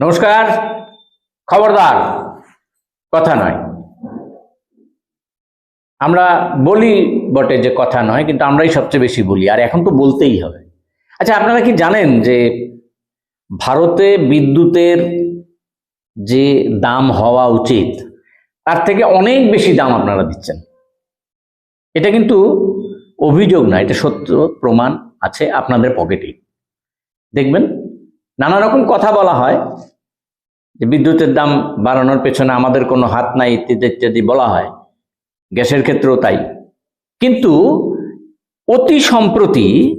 নমস্কার, খবরদার, কথা নয়। আমরা বলি বটে যে কথা নয়, কিন্তু আমরাই সবচেয়ে বেশি বলি, আর এখন তো বলতেই হবে। আচ্ছা আপনারা কি জানেন যে ভারতে বিদ্যুতের যে দাম হওয়া উচিত, তার থেকে অনেক বেশি দাম আপনারা দিচ্ছেন? এটা কিন্তু অভিযোগ না এটা সত্য প্রমাণ আছে আপনাদের পকেটেই। দেখবেন, নানা রকম কথা বলা হয় যে বিদ্যুতের দাম বাড়ানোর পেছনে আমাদের কোনো হাত নাই ইত্যাদি ইত্যাদি বলা হয়। গ্যাসের ক্ষেত্রেও তাই। কিন্তু অতি সম্প্রতি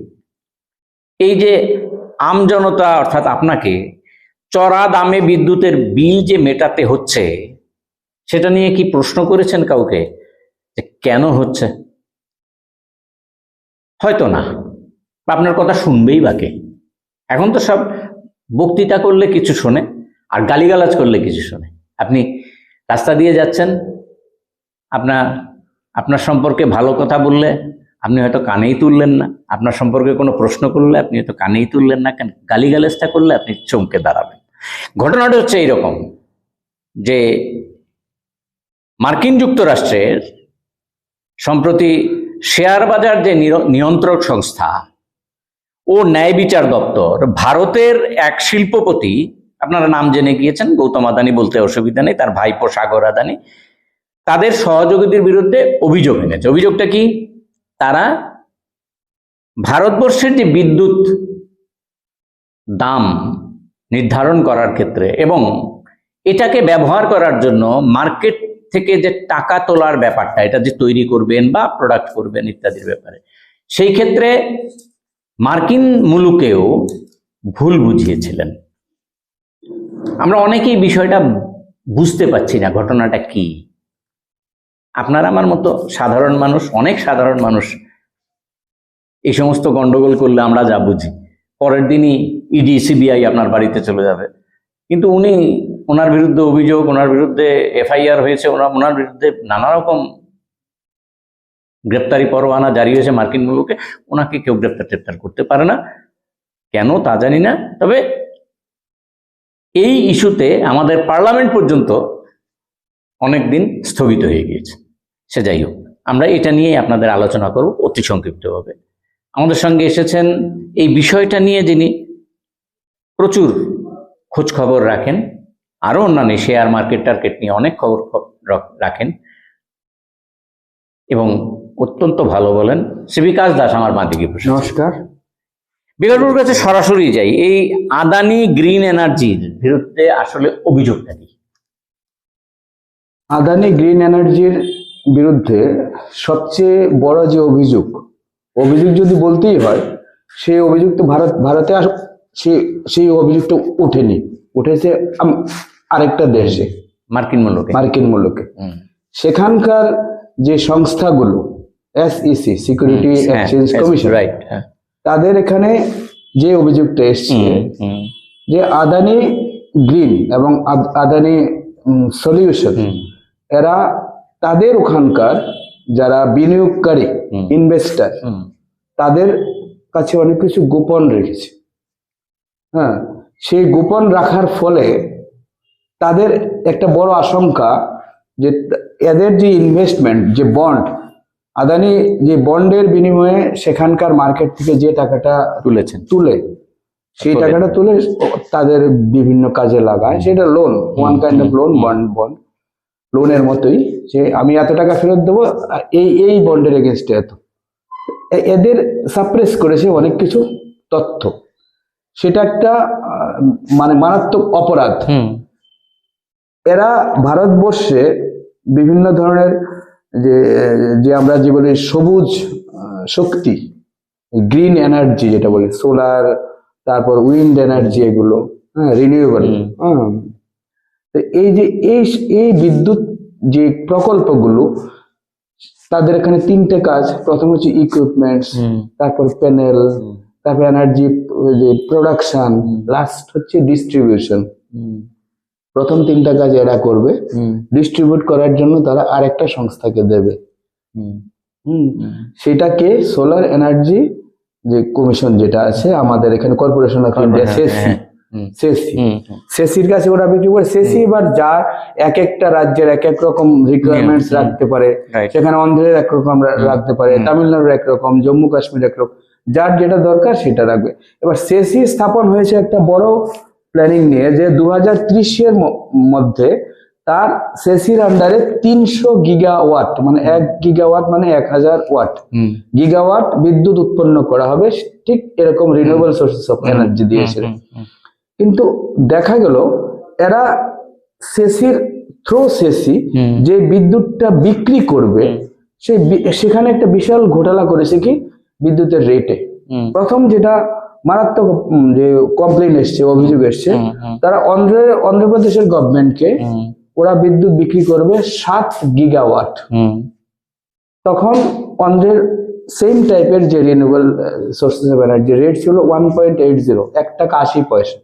এই যে আমজনতা অর্থাৎ আপনাকে চড়া দামে বিদ্যুতের বিল যে মেটাতে হচ্ছে, সেটা নিয়ে কি প্রশ্ন করেছেন কাউকে? যে কেন হচ্ছে? হয়তো না। আপনার কথা শুনবেই বাকে এখন তো সব বক্তৃতা করলে কিছু শোনে। আর গালিগালাজ করলে কিছু শোনে। আপনি রাস্তা দিয়ে যাচ্ছেন, আপনার আপনার সম্পর্কে ভালো কথা বললে আপনি হয়তো কানেই তুললেন না। আপনার সম্পর্কে কোনো প্রশ্ন করলে আপনি হয়তো কানেই তুললেন না। কেন? গালিগালাজটা করলে আপনি চমকে দাঁড়াবেন। ঘটনাটা হচ্ছে এইরকম যে মার্কিন যুক্তরাষ্ট্রের সম্প্রতি শেয়ার বাজার যে নিয়ন্ত্রক সংস্থা ও ন্যায় বিচার দপ্তর ভারতের এক শিল্পপতি আপনারা নাম জেনে গিয়েছেন, গৌতম আদানি বলতে অসুবিধা নেই, তার ভাইপো সাগর আদানি। তাদের সহযোগীদের বিরুদ্ধে অভিযোগ এনেছে। অভিযোগটা কি? তারা ভারতবর্ষের যে বিদ্যুৎ দাম নির্ধারণ করার ক্ষেত্রে এবং এটাকে ব্যবহার করার জন্য মার্কেট থেকে যে টাকা তোলার ব্যাপারটা, এটা যে তৈরি করবেন বা প্রোডাক্ট করবেন ইত্যাদির ব্যাপারে, সেই ক্ষেত্রে মার্কিন মুলুকেও ভুল বুঝিয়েছিলেন। আমরা অনেকেই বিষয়টা বুঝতে পারছি না, ঘটনাটা কি? আপনার আমার মতো সাধারণ মানুষ, অনেক সাধারণ মানুষ, এই সমস্ত গন্ডগোল করলে আমরা যা বুঝি। পরের দিনই ইডি সিবিআই আপনার বাড়িতে চলে যাবে। কিন্তু উনি ওনার বিরুদ্ধে অভিযোগ, ওনার বিরুদ্ধে এফআইআর হয়েছে ওনার ওনার বিরুদ্ধে নানা রকম গ্রেপ্তারি পরোয়ানা জারি হয়েছে মার্কিন মুলুকে, ওনাকে কেউ গ্রেপ্তার টেপ্তার করতে পারে না। কেন তা জানি না। তবে এই ইস্যুতে আমাদের পার্লামেন্ট পর্যন্ত অনেক দিন স্থগিত হয়ে গিয়েছে। সে যাই হোক, আমরা এটা নিয়েই আপনাদের আলোচনা করব অতি সংক্ষিপ্তভাবে। আমাদের সঙ্গে এসেছেন এই বিষয়টা নিয়ে যিনি প্রচুর খোঁজ খবর রাখেন, আরও অন্যান্য শেয়ার মার্কেট টার্কেট নিয়ে অনেক খবর রাখেন, এবং অত্যন্ত ভালো বলেন শ্রী বিকাশ দাস, আমার বাঁদিকে নমস্কার। বিকাশবাবুর কাছে সরাসরি যাই এই আদানি গ্রিন এনার্জির বিরুদ্ধে আসলে অভিযোগটা কি? আদানি গ্রিন এনার্জির বিরুদ্ধে সবচেয়ে বড় যে অভিযোগ অভিযোগ যদি বলতেই হয় সেই অভিযোগ তো ভারত ভারতে আস সে সেই অভিযোগটা ওঠেনি। উঠেছে আরেকটা দেশে। মার্কিন মূল্যকে মার্কিন মুলুকে সেখানকার যে সংস্থাগুলো SEC security exchange commission right, হ্যাঁ। তাদের এখানে যে অভিযোগটা এসছে যে আদানি গ্রিন এবং আদ- আদানি সলিউশন এরা তাদের ওখানকার যারা বিনিয়োগকারী। ইনভেস্টার তাদের কাছে অনেক কিছু গোপন রেখেছে। হ্যাঁ সেই গোপন রাখার ফলে তাদের একটা বড় আশঙ্কা যে এদের যে ইনভেস্টমেন্ট যে বন্ড আদানি যে বন্ডের বিনিময়ে সেখানকার মার্কেট থেকে যে টাকাটা তুলেছেন। তুলে সেই টাকাটা তুলে তাদের বিভিন্ন কাজে লাগায়। সেটা loan one kind of loan bond bond লোনের মতোই। যে আমি এত টাকা ফেরত দেবো আর এই এই বন্ডের এগেনস্টে এত। এদের সাপ্রেস করেছে অনেক কিছু তথ্য। সেটা একটা মানে মারাত্মক অপরাধ। এরা ভারতবর্ষে বিভিন্ন ধরনের যে যে আমরা যে বলি সবুজ শক্তি গ্রিন এনার্জি যেটা বলি সোলার তারপর উইন্ড এনার্জি এগুলো হ্যাঁ রিনিউয়েবল হুম। এই যে এই এই বিদ্যুৎ যে প্রকল্পগুলো তাদের এখানে তিনটে কাজ। প্রথম হচ্ছে ইকুইপমেন্টস তারপর প্যানেল তারপর এনার্জি যে প্রোডাকশন লাস্ট হচ্ছে ডিস্ট্রিবিউশন প্রথম তিনটা কাজ এরা করবে। ডিস্ট্রিবিউট করার জন্য তারা আরেকটা সংস্থাকে দেবে। সেটাকে সোলার এনার্জি যে কমিশন যেটা আছে আমাদের এখানে corporation of India SECI SECI সেসির কাছে ওরা বিক্রি করে। সেসি এবার যা এক একটা রাজ্যের এক এক রকম রিকোয়ারমেন্টস রাখতে পারে। সেখানে অন্ধ্রের একরকম রাখতে পারে। তামিলনাড়ুর একরকম জম্মু কাশ্মীর একরকম যার যেটা দরকার সেটা রাখবে। এবার সেসি স্থাপন হয়েছে একটা বড় প্ল্যানিং নিয়ে যে দু হাজার মধ্যে তার সেসির আন্ডারে তিনশো গিগাওয়াট মানে এক গিগাওয়াট মানে এক হাজার ওয়াট হুম, গিগাওয়াট বিদ্যুৎ উৎপন্ন করা হবে ঠিক এরকম renewable sources of energy hmm, কিন্তু দেখা গেল এরা সেসির থ্রো সেসি। যে বিদ্যুৎটা বিক্রি করবে সেই সেখানে একটা বিশাল ঘোটালা করেছে কি? বিদ্যুতের রেটে প্রথম যেটা মারাত্মক যে কমপ্লেন এসছে অভিযোগ এসছে তারা অন্ধ্রের অন্ধ্রপ্রদেশের গভর্নমেন্টকে ওরা বিদ্যুৎ বিক্রি করবে সাত গিগাওয়াট হুম, তখন অন্ধ্রের সেম টাইপের যে renewable sources of energy rate ছিল ওয়ান পয়েন্ট এইট জিরো এক টাকা আশি পয়সা।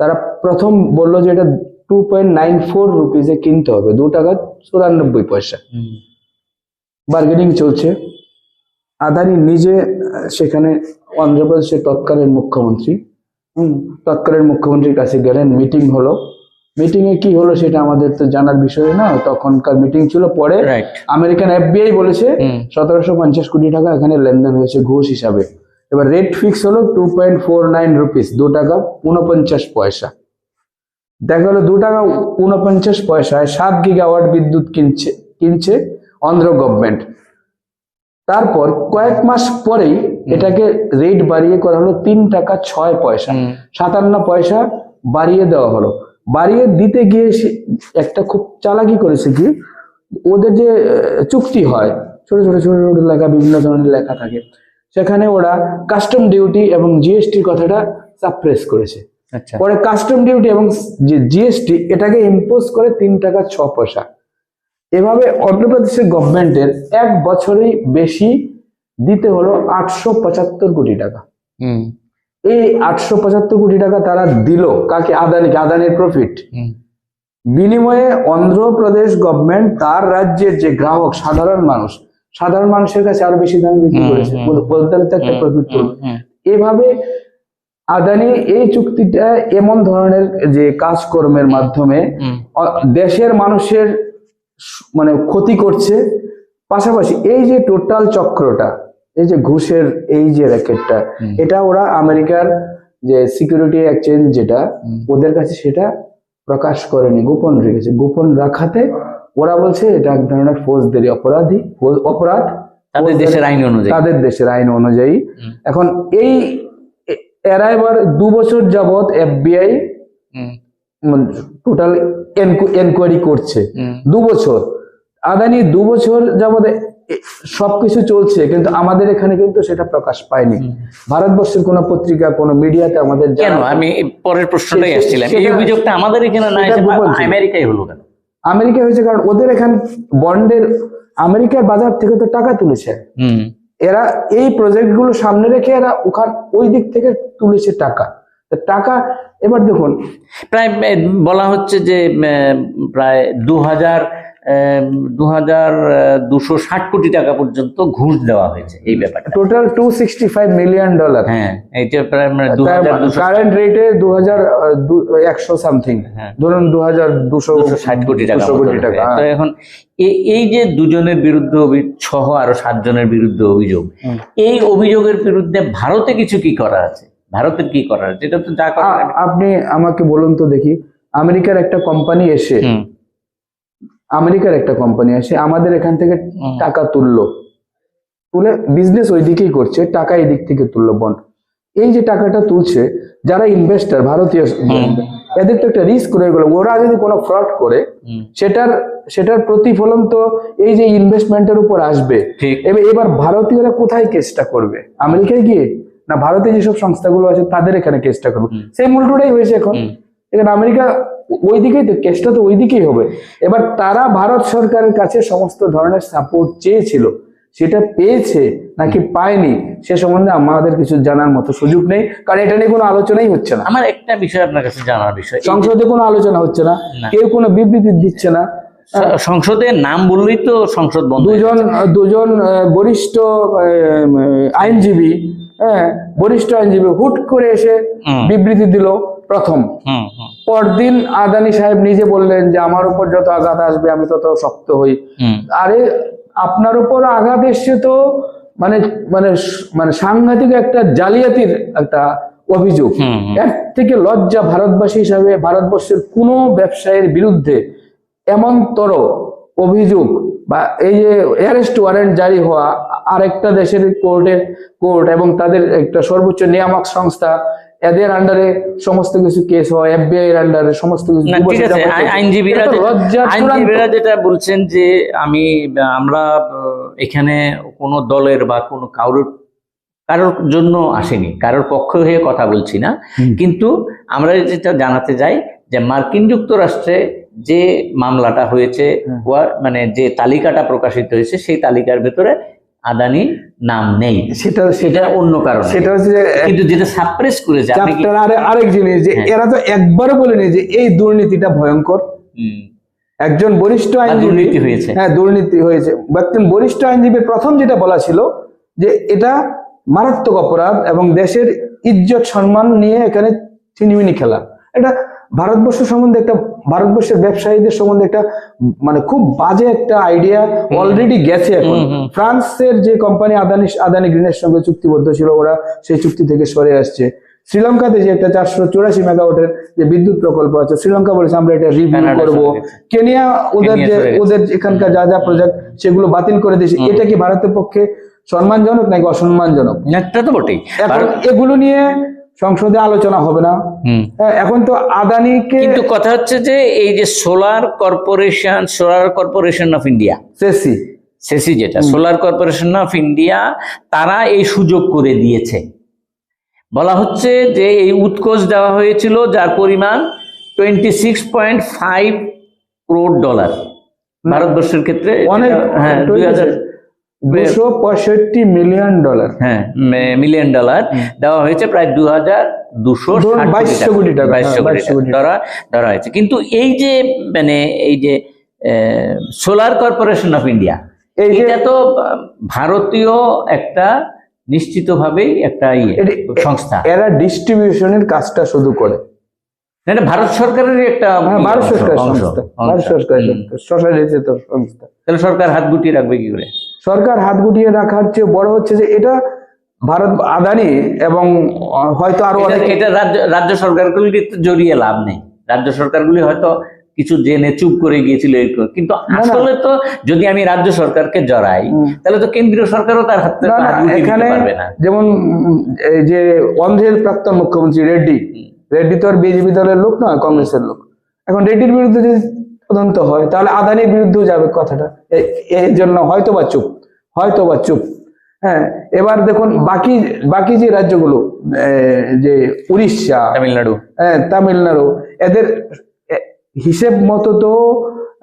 তারা প্রথম বলল যে এটা টু পয়েন্ট নাইন ফোর রুপিজে কিনতে হবে দু টাকা চুরানব্বই পয়সা। বার্গেনিং চলছে। আদানি নিজে সেখানে অন্ধ্রপ্রদেশের তৎকালীন মুখ্যমন্ত্রী। হুম, তৎকালীন মুখ্যমন্ত্রীর কাছে গেলেন মিটিং হলো। মিটিং এ কি হলো সেটা আমাদের তো জানার বিষয় না তখনকার মিটিং ছিল পরে. আমেরিকান এফবিআই বলেছে সতেরোশো পঞ্চাশ কোটি টাকা এখানে লেনদেন হয়েছে ঘুষ হিসাবে। এবার রেট ফিক্স হলো two point four nine rupees দু টাকা উনপঞ্চাশ পয়সা। দেখা গেলো দু টাকা উনপঞ্চাশ পয়সায় সাত গিগাওয়াট বিদ্যুৎ কিনছে কিনছে অন্ধ্র গভর্নমেন্ট তারপর কয়েক মাস পরেই এটাকে রেট বাড়িয়ে করা হলো তিন টাকা ছয় পয়সা। সাতান্ন পয়সা বাড়িয়ে দেওয়া হলো। বাড়িয়ে দিতে গিয়ে একটা খুব চালাকি করেছে কি ওদের যে চুক্তি হয় ছোট ছোট ছোট ছোট লেখা বিভিন্ন ধরনের লেখা থাকে। সেখানে ওরা কাস্টম ডিউটি এবং জিএসটির কথাটা সাপ্রেস করেছে। আচ্ছা। পরে কাস্টম ডিউটি এবং যে জিএসটি এটাকে ইম্পোজ করে তিন টাকা ছ পয়সা। এভাবে অন্ধ্রপ্রদেশের গভর্নমেন্টের এক বছরেই বেশি দিতে হলো আটশো পঁচাত্তর কোটি টাকা। হুম, এই আটশো পঁচাত্তর কোটি টাকা তারা দিল কাকে? আদানিকে আদানির প্রফিট বিনিময়ে অন্ধ্রপ্রদেশ গভর্নমেন্ট তার রাজ্যের যে গ্রাহক সাধারণ মানুষ সাধারণ মানুষের কাছে আরও বেশি দামে বিক্রি করেছে তো একটা প্রফিট হুম, এভাবে আদানি এই চুক্তিটা এমন ধরনের যে কাজকর্মের মাধ্যমে দেশের মানুষের মানে ক্ষতি করছে। পাশাপাশি এই যে টোটাল চক্রটা এই যে ঘুষের এই যে র্যাকেটটা এটা ওরা আমেরিকার যে সিকিউরিটি এক্সচেঞ্জ যেটা ওদের কাছে সেটা প্রকাশ করেনি গোপন রেখেছে। গোপন রাখাতে ওরা বলছে এটা এক ধরনের ফৌজদারি অপরাধী অপরাধ। তাদের দেশের আইন অনুযায়ী। তাদের দেশের আইন অনুযায়ী। এখন এই এরা এবার দু বছর যাবৎ এফবিআই টোটাল এনকোয়ারি করছে। দু বছর। আদানি দু বছর যাবৎ সবকিছু চলছে কিন্তু আমাদের এখানে কিন্তু সেটা প্রকাশ পায়নি। ভারতবর্ষের কোনো পত্রিকা কোন মিডিয়াতে আমাদের কেন? আমি পরের প্রশ্নটাই আসছিলাম। এই অভিযোগটা আমাদের এখানে না আমেরিকায় হলো কেন? আমেরিকা হয়েছে কারণ ওদের এখানে বন্ডের আমেরিকার বাজার থেকে তো টাকা তুলেছে। হুম। এরা এই প্রজেক্টগুলো সামনে রেখে এরা ওখান ওই দিক থেকে তুলেছে টাকা। তা টাকা এবার দেখুন প্রায় বলা হচ্ছে যে প্রায় দু হাজার দু হাজার দুশো ষাট কোটি টাকা পর্যন্ত ঘুষ দেওয়া হয়েছে এই ব্যাপারটা। Total two sixty five million dollar হ্যাঁ এইটা প্রায় দু হাজার কারেন্ট রেটে দু হাজার একশো সামথিং হ্যাঁ। ধরুন দু হাজার দুশো ষাট কোটি টাকা কোটি টাকা তো হ্যাঁ। এখন এই যে দুজনের বিরুদ্ধে সহ আরও সাতজনের বিরুদ্ধে অভিযোগ এই অভিযোগের বিরুদ্ধে ভারতে কিছু কি করা আছে? ভারতের কি করার আছে? এটা তো যা আপনি আমাকে বলুন তো দেখি আমেরিকার একটা কোম্পানি এসে আমেরিকার একটা কোম্পানি এসে আমাদের এখান থেকে টাকা তুললো। তুলে বিজনেস ওই দিকেই করছে টাকা এই দিক থেকে তুললো বন্ড এই যে টাকাটা তুলছে যারা ইনভেস্টার ভারতীয় এদের তো একটা রিস্ক রয়ে গেল। ওরা যদি কোনো ফ্রড করে সেটার সেটার প্রতিফলন তো এই যে ইনভেস্টমেন্টের উপর আসবে। এবার এবার ভারতীয়রা কোথায় কেসটা করবে? আমেরিকায় গিয়ে? না ভারতে যেসব সংস্থাগুলো আছে তাদের এখানে কেসটা করবে। সেই উল্টোটাই হয়েছে এখন। এখানে আমেরিকা ওই দিকেই তো কেসটা তো ওই দিকেই হবে। এবার তারা ভারত সরকারের কাছে সমস্ত ধরনের সাপোর্ট চেয়েছিল। সেটা পেয়েছে নাকি পায়নি সে সম্বন্ধে আমাদের কিছু জানার মতো সুযোগ নেই কারণ এটা নিয়ে কোনো আলোচনাই হচ্ছে না। আমার একটা বিষয় আপনার কাছে জানার বিষয়। সংসদে কোনো আলোচনা হচ্ছে না। কেউ কোনো বিবৃতি দিচ্ছে না। সংসদের নাম বললেই তো সংসদ বন্ধ দুজন দুজন বরিষ্ঠ আইনজীবী হ্যাঁ বরিষ্ঠ আইনজীবী হুট করে এসে বিবৃতি দিল। প্রথম। পরদিন আদানি সাহেব নিজে বললেন যে আমার উপর যত আঘাত আসবে আমি তত শক্ত হই। আরে আপনার উপর আঘাত এসছে তো মানে মানে মানে সাংঘাতিক একটা জালিয়াতির একটা অভিযোগ। এর থেকে লজ্জা ভারতবাসী হিসাবে ভারতবর্ষের কোনো ব্যবসায়ীর বিরুদ্ধে এমনতর অভিযোগ বা এই যে অ্যারেস্ট ওয়ারেন্ট জারি হওয়া আরেকটা দেশের কোর্টে কোর্ট এবং তাদের একটা সর্বোচ্চ নিয়ামক সংস্থা এদের আন্ডারে সমস্ত কিছু কেস হয় এফবিআই এর আন্ডারে সমস্ত কিছু ঠিক আছে আইনজীবীরা যেটা- আইনজীবীরা যেটা বলছেন যে আমি আমরা এখানে কোনো দলের বা কোনো কারোর কারোর জন্য আসেনি কারোর পক্ষ হয়ে কথা বলছি না। কিন্তু আমরা যেটা জানাতে যাই যে মার্কিন যুক্তরাষ্ট্রে যে মামলাটা হয়েছে। মানে যে তালিকাটা প্রকাশিত হয়েছে সেই তালিকার ভেতরে আদানি নাম নেই। সেটা সেটা অন্য কারণে। সেটা হচ্ছে কিন্তু যেটা সাপ্রেস করেছে চ্যাপ্টার আরে আরেক জিনিস যে হ্যাঁ। এরা তো একবারও বলেনি যে এই দুর্নীতিটা ভয়ঙ্কর। একজন বরিষ্ঠ আইনজীবী দুর্নীতি হয়েছে। হ্যাঁ দুর্নীতি হয়েছে। একজন বরিষ্ঠ আইনজীবীর প্রথম যেটা বলা ছিল যে এটা মারাত্মক অপরাধ এবং দেশের ইজ্জত সম্মান নিয়ে এখানে চিনিমিনি খেলা। এটা ভারতবর্ষ সম্বন্ধে একটা ভারতবর্ষের ব্যবসায়ীদের সম্বন্ধে একটা মানে খুব বাজে একটা আইডিয়া অলরেডি গেছে এখন। ফ্রান্সের যে কোম্পানি আদানি আদানি গ্রিনের সঙ্গে চুক্তিবদ্ধ ছিল ওরা সেই চুক্তি থেকে সরে আসছে। শ্রীলঙ্কাতে যে একটা চারশো চুরাশি মেগাওয়াটের যে বিদ্যুৎ প্রকল্প আছে শ্রীলঙ্কা বলেছে আমরা এটা রিভিউ করব। কেনিয়া ওদের যে ওদের এখানকার যা যা প্রজেক্ট সেগুলো বাতিল করে দিয়েছে। এটা কি ভারতের পক্ষে সম্মানজনক নাকি অসম্মানজনক? এটা তো বটেই। এগুলো নিয়ে সংসদে আলোচনা হবে না। হ্যাঁ, এখন তো আদানিকে কিন্তু কথা হচ্ছে যে এই যে solar corporation solar corporation of India SECI. SECI যেটা সোলার কর্পোরেশন অফ ইন্ডিয়া তারা এই সুযোগ করে দিয়েছে। বলা হচ্ছে যে এই উৎকোচ দেওয়া হয়েছিল যার পরিমাণ twenty six point five crore dollar ভারতবর্ষের ক্ষেত্রে অনেক হ্যাঁ দুই হাজার দুশো পঁয়ষট্টি মিলিয়ন ডলার। হ্যাঁ মিলিয়ন ডলার। দেওয়া হয়েছে প্রায় দু হাজার দুশো ধরুন 2200 কোটি টাকা, বাইশশো হ্যাঁ, কোটি 2200 কোটি ধরা ধরা হয়েছে। কিন্তু এই যে মানে এই যে সোলার কর্পোরেশন অফ ইন্ডিয়া এটা তো ভারতীয় একটা নিশ্চিতভাবেই একটা ইয়ে সংস্থা। এরা ডিস্ট্রিবিউশনের কাজটা শুধু করে। এটা ভারত সরকারেরই একটা হ্যাঁ, ভারত সরকার অংশ, সংস্থা। ভারত সরকার। সংস্থা তাহলে সরকার হাত গুটিয়ে রাখবে কি করে? সরকার হাত গুটিয়ে রাখার চেয়ে বড় হচ্ছে যে এটা ভারত আদানি এবং হয়তো আরও এটা- রাজ্য রাজ্য সরকারগুলিকে জড়িয়ে লাভ নেই। রাজ্য সরকারগুলি হয়তো কিছু জেনে চুপ করে গিয়েছিল। কিন্তু আসলে তো যদি আমি রাজ্য সরকারকে জড়াই তাহলে তো কেন্দ্রীয় সরকারও তার হাতে এখানে যেমন এই যে অন্ধ্রের প্রাক্তন মুখ্যমন্ত্রী রেড্ডি। রেড্ডি তো আর বিজেপি দলের লোক নয় কংগ্রেসের লোক। এখন রেড্ডির বিরুদ্ধে যদি তদন্ত হয় তাহলে আদানির বিরুদ্ধেও যাবে কথাটা। এর জন্য হয়তো বা চুপ হয়তো বা চুপ। হ্যাঁ এবার দেখুন বাকি বাকি যে রাজ্যগুলো যে উড়িষ্যা তামিলনাড়ু। হ্যাঁ তামিলনাড়ু এদের হিসেব মতো তো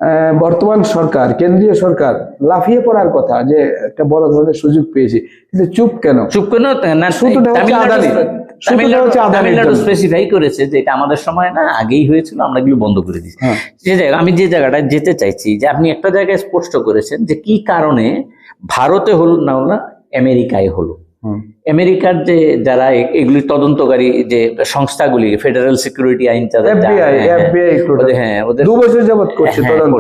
আহ, বর্তমান সরকার কেন্দ্রীয় সরকার লাফিয়ে পড়ার কথা যে একটা বড় ধরনের সুযোগ পেয়েছে। কিন্তু চুপ কেন? চুপ কেন? না শুধুটা হচ্ছে আদানি। তামিলনাড়ু স্পেসিফাই করেছে যে এটা আমাদের সময় না আগেই হয়েছিল আমরা এগুলো বন্ধ করে দিচ্ছি হ্যাঁ। যে জায়গা আমি যে জায়গাটায় যেতে চাইছি যে আপনি একটা জায়গায় স্পষ্ট করেছেন যে কি কারণে ভারতে হলো না হলো না আমেরিকায় হলো। আমেরিকার যে যারা এগুলি তদন্তকারী যে সংস্থাগুলি ফেডারেল সিকিউরিটি আইন হ্যাঁ, হ্যাঁ, ওদের- হ্যাঁ দু বছর যাবত করছে তদন্ত।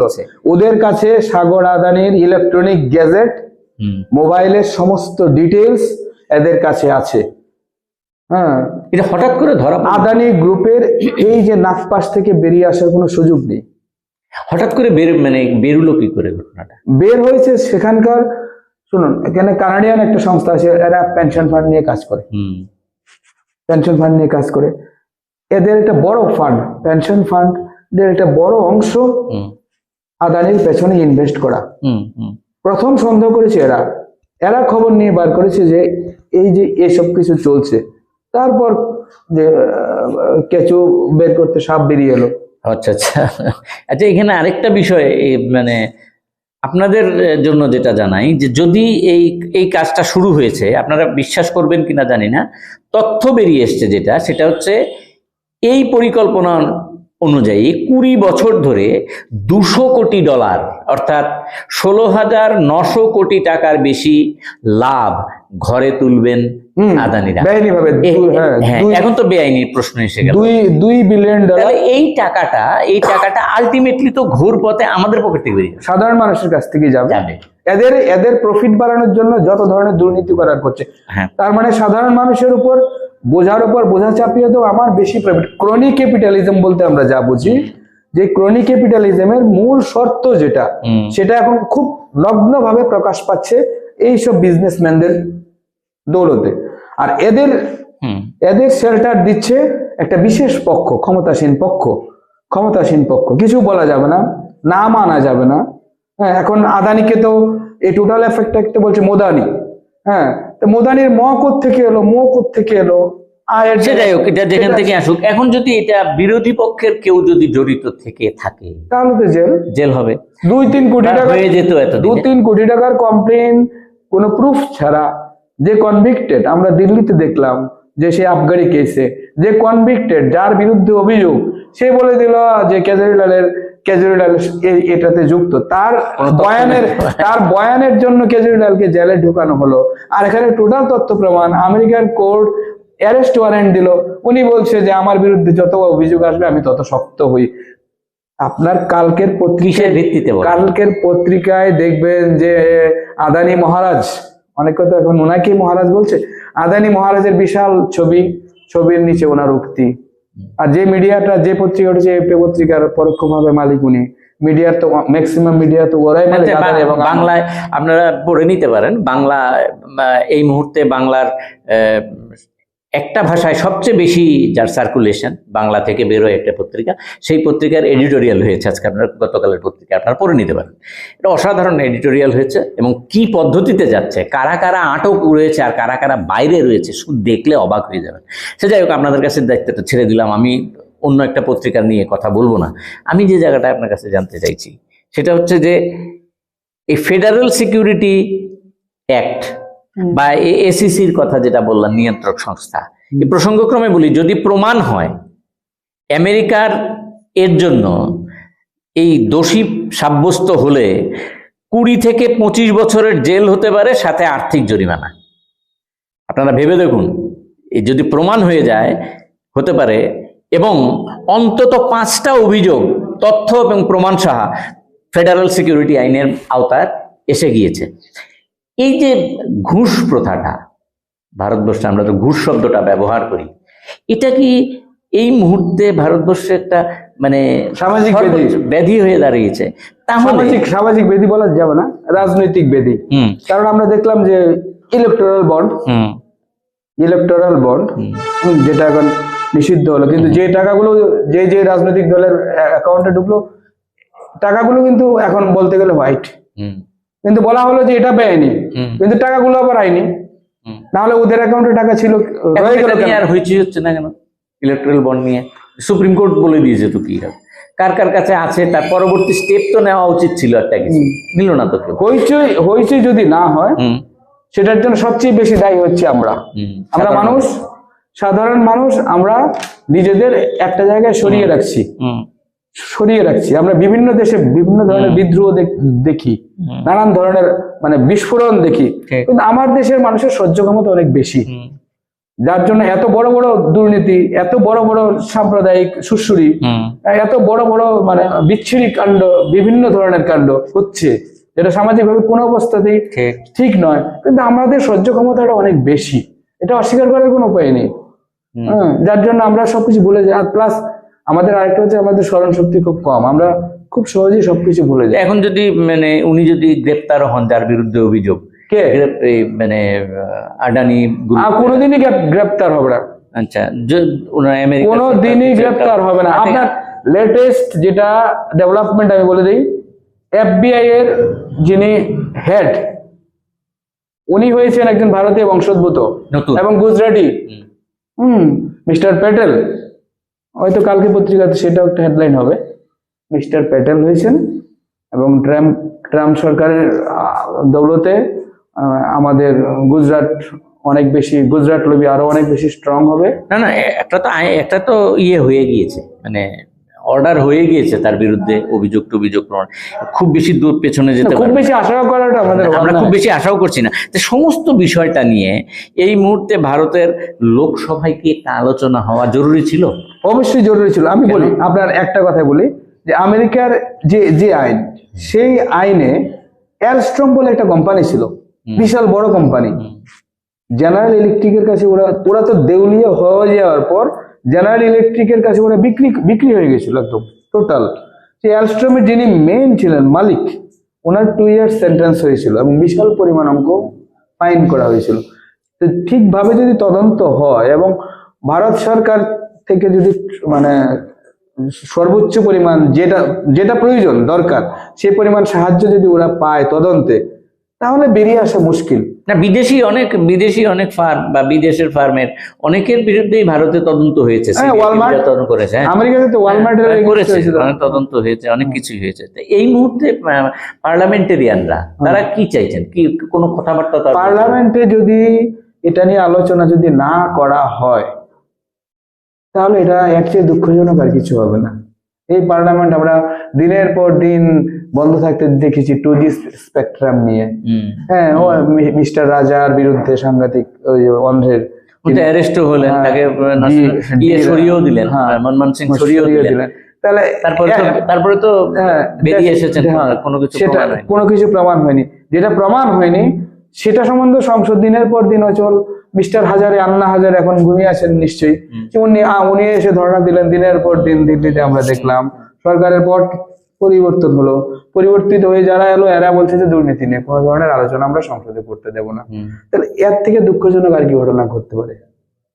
ওদের কাছে সাগর আদানির ইলেকট্রনিক গ্যাজেট হুম। মোবাইলের সমস্ত ডিটেলস এদের কাছে আছে। হ্যাঁ এটা হঠাৎ করে ধরা। আদানি গ্রুপের এই যে নাকপাশ থেকে বেরিয়ে আসার কোনো সুযোগ নেই। হঠাৎ করে বের মানে বেরুলো কি করে ঘটনাটা? বের হয়েছে সেখানকার শুনুন এখানে কানাডিয়ান একটা সংস্থা আছে এরা পেনশন ফান্ড নিয়ে কাজ করে। হুম। পেনশন ফান্ড নিয়ে কাজ করে। এদের একটা বড় ফান্ড পেনশন ফান্ড এদের একটা বড় অংশ আদানির পেছনে ইনভেস্ট করা। হুম হুম। প্রথম সন্দেহ করেছে এরা। এরা খবর নিয়ে বার করেছে যে এই যে এসব কিছু চলছে তারপর যে কেঁচু বের করতে সাপ বেরিয়ে এলো। আচ্ছা আচ্ছা। আচ্ছা এখানে আরেকটা বিষয় মানে আপনাদের জন্য যেটা জানাই, যে যদি এই এই কাজটা শুরু হয়েছে, আপনারা বিশ্বাস করবেন কিনা জানি না, তথ্য বেরিয়ে এসছে যেটা, সেটা হচ্ছে এই পরিকল্পনা অনুযায়ী কুড়ি বছর ধরে দুশো কোটি ডলার, অর্থাৎ ষোলো হাজার নশো কোটি টাকার বেশি লাভ ঘরে তুলবেন আদানিরা। বেআইনিভাবে এ- দু- হ্যাঁ, হ্যাঁ, এখন তো বেআইনি প্রশ্ন এসে গেল। দুই দুই বিলিয়ন ডলার এই টাকাটা এই টাকাটা আলটিমেটলি তো ঘোর পথে আমাদের পকেট থেকে বেরিয়ে সাধারণ মানুষের কাছ থেকে যাবে। এদের এদের প্রফিট বাড়ানোর জন্য যত ধরনের দুর্নীতি করার করছে হ্যাঁ। তার মানে সাধারণ মানুষের উপর বোঝার উপর বোঝা চাপিয়ে তো আমার বেশি ক্রনি ক্যাপিটালিজম বলতে আমরা যা বুঝি যে ক্রনি ক্যাপিটালিজমের মূল শর্ত যেটা সেটা এখন খুব নগ্নভাবে প্রকাশ পাচ্ছে এইসব বিজনেসম্যানদের দৌলতে। আর এদের এদের শেল্টার দিচ্ছে একটা বিশেষ পক্ষ ক্ষমতাসীন পক্ষ। ক্ষমতাসীন পক্ষ। কিছু বলা যাবে না নাম আনা যাবে না। হ্যাঁ এখন আদানিকে তো এই টোটাল এফেক্টটা বলছে মোদানি। হ্যাঁ তো মোদানির ম থেকে এলো মো থেকে এলো? আয়ের সে যাই হোক এটা যেখান থেকে আসুক। এখন যদি এটা বিরোধী পক্ষের কেউ যদি জড়িত থেকে থাকে তাহলে তো জেল। জেল হবে। দুই তিন কোটি টাকা হয়ে যেত তিন কোটি টাকার কমপ্লেন কোনো প্রুফ ছাড়া যে কনভিক্টেড আমরা দিল্লিতে দেখলাম যে সে আবগারি কেসে যে কনভিক্টেড যার বিরুদ্ধে অভিযোগ সে বলে দিল যে কেজরিওয়ালের কেজরিওয়াল এ- এটাতে যুক্ত। তার বয়ানের তার বয়ানের জন্য কেজরিওয়ালকে জেলে ঢোকানো হলো। আর এখানে টোটাল তথ্য প্রমাণ আমেরিকার কোর্ট অ্যারেস্ট ওয়ারেন্ট দিল। উনি বলছে যে আমার বিরুদ্ধে যত অভিযোগ আসবে আমি তত শক্ত হই। আপনার কালকের পত্রিকায় ভিত্তিতে কালকের পত্রিকায় দেখবেন যে আদানি মহারাজ অনেকে কথা এখন ওনাকে মহারাজ বলছে। আদানি মহারাজের বিশাল ছবি ছবির নিচে ওনার উক্তি। আর যে মিডিয়াটা যে পত্রিকা উঠেছে এই পত্রিকার পরোক্ষভাবে মালিক উনি। মিডিয়ার তো ম্যাক্সিমাম মিডিয়া তো ওরাই মালিক আচ্ছা, এবং বাংলায় আপনারা পড়ে নিতে পারেন। বাংলা এই মুহূর্তে বাংলার আহ, একটা ভাষায় সবচেয়ে বেশি যার সার্কুলেশন বাংলা থেকে বেরোয় একটা পত্রিকা, সেই পত্রিকার এডিটোরিয়াল হয়েছে আজকে আপনার, গতকালের পত্রিকা। আপনারা পড়ে নিতে পারেন। এটা অসাধারণ এডিটোরিয়াল হয়েছে এবং কি পদ্ধতিতে যাচ্ছে, কারা কারা আটক রয়েছে আর কারা কারা বাইরে রয়েছে, শুধু দেখলে অবাক হয়ে যাবেন। সে যাই হোক, আপনাদের কাছে দায়িত্বটা ছেড়ে দিলাম। আমি অন্য একটা পত্রিকা নিয়ে কথা বলব না। আমি যে জায়গাটা আপনার কাছে জানতে চাইছি, সেটা হচ্ছে যে এই ফেডারেল সিকিউরিটি অ্যাক্ট বা এসিসির কথা যেটা বললাম নিয়ন্ত্রক সংস্থা। এই প্রসঙ্গক্রমে বলি যদি প্রমাণ হয় আমেরিকার এর জন্য এই দোষী সাব্যস্ত হলে কুড়ি থেকে পঁচিশ বছরের জেল হতে পারে সাথে আর্থিক জরিমানা। আপনারা ভেবে দেখুন এই যদি প্রমাণ হয়ে যায় হতে পারে এবং অন্তত পাঁচটা অভিযোগ তথ্য এবং প্রমাণ সাহা ফেডারেল সিকিউরিটি আইনের আওতায় এসে গিয়েছে। এই যে ঘুষ প্রথাটা ভারতবর্ষে আমরা তো ঘুষ শব্দটা ব্যবহার করি এটা কি এই মুহূর্তে ভারতবর্ষে একটা মানে সামাজিক ব্যাধি। ব্যাধি হয়ে দাঁড়িয়েছে? সামাজিক সামাজিক বেদি বলা যাবে না রাজনৈতিক হুম। কারণ আমরা দেখলাম যে ইলেকটোরাল বন্ড হুম। ইলেকটোরাল বন্ড যেটা এখন নিষিদ্ধ হলো কিন্তু যে টাকাগুলো যে যে রাজনৈতিক দলের অ্যাকাউন্টে ঢুকলো টাকাগুলো কিন্তু এখন বলতে গেলে হোয়াইট হুম। কিন্তু বলা হলো যে এটা বেআইনি। কিন্তু টাকাগুলো আবার আইনি। নাহলে ওদের অ্যাকাউন্টে টাকা ছিল রয়ে গেল আর হইচই হচ্ছে না কেন? ইলেকট্রাল বন্ড নিয়ে। সুপ্রিম কোর্ট বলে দিয়েছে তো কি হবে কার কার কাছে আছে তার পরবর্তী স্টেপ তো নেওয়া উচিত ছিল একটা কিছু। নিল না তো হইচই হইচই যদি না হয় সেটার জন্য সবচেয়ে বেশি দায়ী হচ্ছে আমরা। আমরা মানুষ সাধারণ মানুষ আমরা নিজেদের একটা জায়গায় সরিয়ে রাখছি। সরিয়ে রাখছি। আমরা বিভিন্ন দেশে বিভিন্ন ধরনের বিদ্রোহ দেখি নানান ধরনের মানে বিস্ফোরণ দেখি। কিন্তু আমার দেশের মানুষের সহ্য ক্ষমতা অনেক বেশি। যার জন্য এত বড় বড় দুর্নীতি এত বড় বড় সাম্প্রদায়িক সুশুরি এত বড় বড় মানে বিচ্ছিরি কাণ্ড বিভিন্ন ধরনের কাণ্ড হচ্ছে। যেটা সামাজিকভাবে কোনো অবস্থাতেই ঠিক। নয়। কিন্তু আমাদের সহ্য ক্ষমতাটা অনেক বেশি। এটা অস্বীকার করার কোনো উপায় নেই। হ্যাঁ, যার জন্য আমরা সবকিছু বলে যাই। আর প্লাস আমাদের আরেকটা হচ্ছে আমাদের স্মরণ শক্তি খুব কম। আমরা খুব সহজেই সবকিছু ভুলে যাই। এখন যদি মানে উনি যদি গ্রেপ্তার হন যার বিরুদ্ধে অভিযোগ কে? মানে গ্রুপ আর কোনোদিনই গ্রেপ্তার হবে না। আচ্ছা যে ওনার আমেরিকা কোনো দিনই গ্রেপ্তার হবে না। আপনার লেটেস্ট যেটা ডেভেলপমেন্ট আমি বলে দিই এফবিআই এর যিনি হেড উনি হয়েছেন একজন ভারতীয় বংশোদ্ভূত নতুন। এবং গুজরাটি। হুম। হুম মিস্টার প্যাটেল হয়তো কালকে পত্রিকাতে সেটাও একটা হেডলাইন হবে। মিস্টার প্যাটেল হয়েছেন এবং ট্রাম্প ট্রাম্প সরকারের দৌলতে আমাদের গুজরাট অনেক বেশি গুজরাট লবি আরও অনেক বেশি স্ট্রং হবে। না না একটা তো একটা তো ইয়ে হয়ে গিয়েছে মানে অর্ডার হয়ে গিয়েছে তার বিরুদ্ধে অভিযোগ টভিযোগ প্রমাণ। খুব বেশি দূর পেছনে যেতে খুব বেশি আশা করাটা আমাদের আমরা খুব বেশি আশাও করছি না। তো সমস্ত বিষয়টা নিয়ে এই মুহূর্তে ভারতের লোকসভায় কি একটা আলোচনা হওয়া জরুরি ছিল? অবশ্যই জরুরি ছিল। আমি বলি আপনার একটা কথা বলি যে আমেরিকার যে যে আইন সেই আইনে অ্যালস্ট্রম বলে একটা কোম্পানি ছিল। বিশাল বড় কোম্পানি জেনারেল ইলেকট্রিকের কাছে ওরা ওরা তো দেউলিয়া হয়ে যাওয়ার পর জেনারেল ইলেকট্রিকের কাছে ওরা বিক্রি বিক্রি হয়ে গেছিল একদম টোটাল সেই অ্যালস্ট্রমের যিনি মেন ছিলেন মালিক ওনার টু ইয়ার্স সেন্টেন্স হয়েছিল এবং বিশাল পরিমাণ অঙ্ক ফাইন করা হয়েছিল। তো ঠিকভাবে যদি তদন্ত হয় এবং ভারত সরকার থেকে যদি মানে সর্বোচ্চ পরিমাণ যেটা যেটা প্রয়োজন দরকার সেই পরিমাণ সাহায্য যদি ওরা পায় তদন্তে তাহলে বেরিয়ে আসা মুশকিল। না বিদেশি অনেক বিদেশি অনেক ফার্ম বা বিদেশের ফার্মের অনেকের বিরুদ্ধেই ভারতে তদন্ত হয়েছে হ্যাঁ, করেছে হ্যাঁ। আমেরিকাতে ওয়ালমার্টের হ্যাঁ, করেছে অনেক তদন্ত হয়েছে অনেক কিছুই হয়েছে। তো এই মুহূর্তে পার্লামেন্টেরিয়ানরা তারা কি চাইছেন? কি কোনো কথাবার্তা পার্লামেন্টে যদি এটা নিয়ে আলোচনা যদি না করা হয় তাহলে এটা এর চেয়ে দুঃখজনক আর কিছু হবে না। এই পার্লামেন্ট আমরা দিনের পর দিন বন্ধ থাকতে দেখেছি টু জি স্পেকট্রাম নিয়ে। হ্যাঁ ও মিস্টার রাজার বিরুদ্ধে সাংঘাতিক ওই অন্ধ্রের হলেন হ্যাঁ, তাকে ইয়ে সরিয়েও দিলেন হ্যাঁ, মনমোহন সিং সরিয়েও দিলেন। তাহলে তারপরে তো হ্যাঁ, তারপরে তো হ্যাঁ, বেরিয়ে দেখ- এসেছেন হ্যাঁ, কোনো কিছু সেটা কোনো কিছু প্রমাণ হয়নি। যেটা প্রমাণ হয়নি সেটা সম্বন্ধে সংসদ দিনের পর দিন অচল। মিস্টার হাজারে আন্না হাজার এখন ঘুমিয়ে আছেন নিশ্চয়ই। উনি উনি এসে ধর্ণা দিলেন দিনের পর দিন দিল্লিতে আমরা দেখলাম। সরকারের পর পরিবর্তন হলো পরিবর্তিত হয়ে যারা এলো এরা বলছে যে দুর্নীতি নিয়ে কোনো ধরনের আলোচনা আমরা সংসদে করতে দেব না। তাহলে এর থেকে দুঃখজনক আর কি ঘটনা ঘটতে পারে?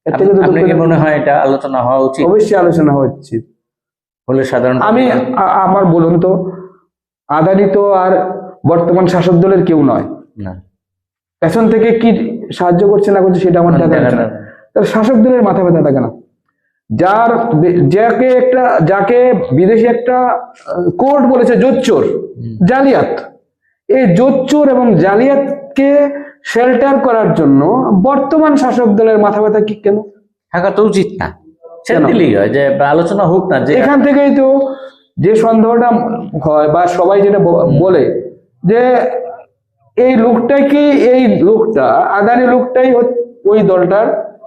এর থেকে মনে হয় এটা আলোচনা হওয়া উচিত? অবশ্যই আলোচনা হওয়া উচিত। হলে সাধারণ আমি আমার বলুন তো আদানি তো আর বর্তমান শাসক দলের কেউ নয়। না। পেছন থেকে কি সাহায্য করছে না করছে সেটা আমার দেখা যাচ্ছে না শাসক দলের মাথা ব্যথা থাকে না। যার যাকে একটা যাকে বিদেশি একটা কোর্ট বলেছে জোচ্চোর জালিয়াত। এই জোচ্চোর এবং জালিয়াতকে শেল্টার করার জন্য বর্তমান শাসক দলের মাথা ব্যথা কি কেন? থাকা তো উচিত না। সেটা যে আলোচনা হোক না যে এখান থেকেই তো যে সন্দেহটা হয় বা সবাই যেটা বলে যে এই লোকটাই কি এই লোকটা? আদানি লোকটাই ওই দলটার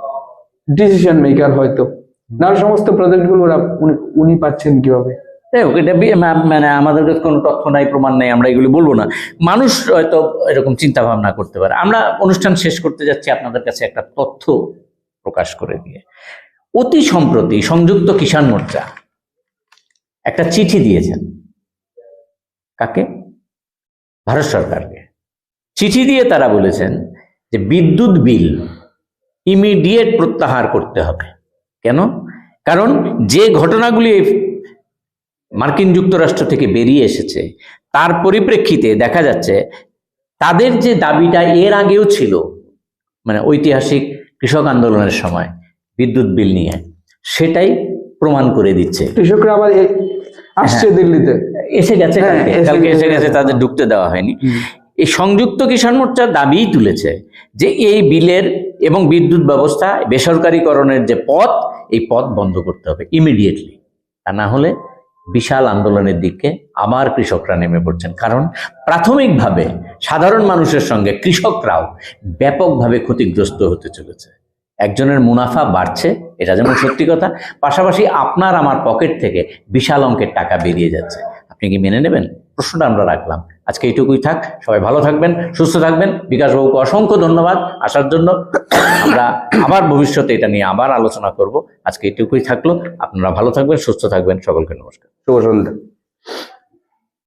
ডিসিশন মেকার হয়তো। নাহলে সমস্ত প্রজেক্টগুলো উনি- পাচ্ছেন কীভাবে? এটা মানে আমাদের কাছে কোনো তথ্য নাই, প্রমাণ নাই, আমরা এগুলি বলব না। মানুষ হয়তো এরকম চিন্তা ভাবনা করতে পারে। আমরা অনুষ্ঠান শেষ করতে যাচ্ছি আপনাদের কাছে একটা তথ্য প্রকাশ করে দিয়ে। অতি সম্প্রতি সংযুক্ত কিষাণ মোর্চা একটা চিঠি দিয়েছেন। কাকে? ভারত সরকারকে। চিঠি দিয়ে তারা বলেছেন যে বিদ্যুৎ বিল ইমিডিয়েট প্রত্যাহার করতে হবে। কেন? কারণ যে ঘটনাগুলি মার্কিন যুক্তরাষ্ট্র থেকে বেরিয়ে এসেছে তার পরিপ্রেক্ষিতে দেখা যাচ্ছে তাদের যে দাবিটা এর আগেও ছিল মানে ঐতিহাসিক কৃষক আন্দোলনের সময় বিদ্যুৎ বিল নিয়ে সেটাই প্রমাণ করে দিচ্ছে। কৃষকরা আবার আসছে দিল্লিতে। এসে গেছে হ্যাঁ, কালকে। এসে কালকে এসে। গেছে। তাদের ঢুকতে দেওয়া হয়নি। এই সংযুক্ত কিষাণ মোর্চার দাবিই তুলেছে যে এই বিলের এবং বিদ্যুৎ ব্যবস্থা বেসরকারীকরণের যে পথ, এই পথ বন্ধ করতে হবে ইমিডিয়েটলি তা না হলে বিশাল আন্দোলনের দিকে আবার কৃষকরা নেমে পড়ছেন। কারণ প্রাথমিকভাবে সাধারণ মানুষের সঙ্গে কৃষকরাও ব্যাপকভাবে ক্ষতিগ্রস্ত হতে চলেছে। একজনের মুনাফা বাড়ছে, এটা যেমন সত্যি কথা, পাশাপাশি আপনার আমার পকেট থেকে বিশাল অঙ্কের টাকা বেরিয়ে যাচ্ছে। আপনি কি মেনে নেবেন? প্রশ্নটা আমরা রাখলাম। আজকে এইটুকুই থাক। সবাই ভালো থাকবেন, সুস্থ থাকবেন। বিকাশবাবুকে অসংখ্য ধন্যবাদ আসার জন্য। আমরা আবার ভবিষ্যতে এটা নিয়ে আবার আলোচনা করব। আজকে এইটুকুই থাকল। আপনারা ভালো থাকবেন, সুস্থ থাকবেন। সকলকে নমস্কার। শুভ সন্ধ্যা।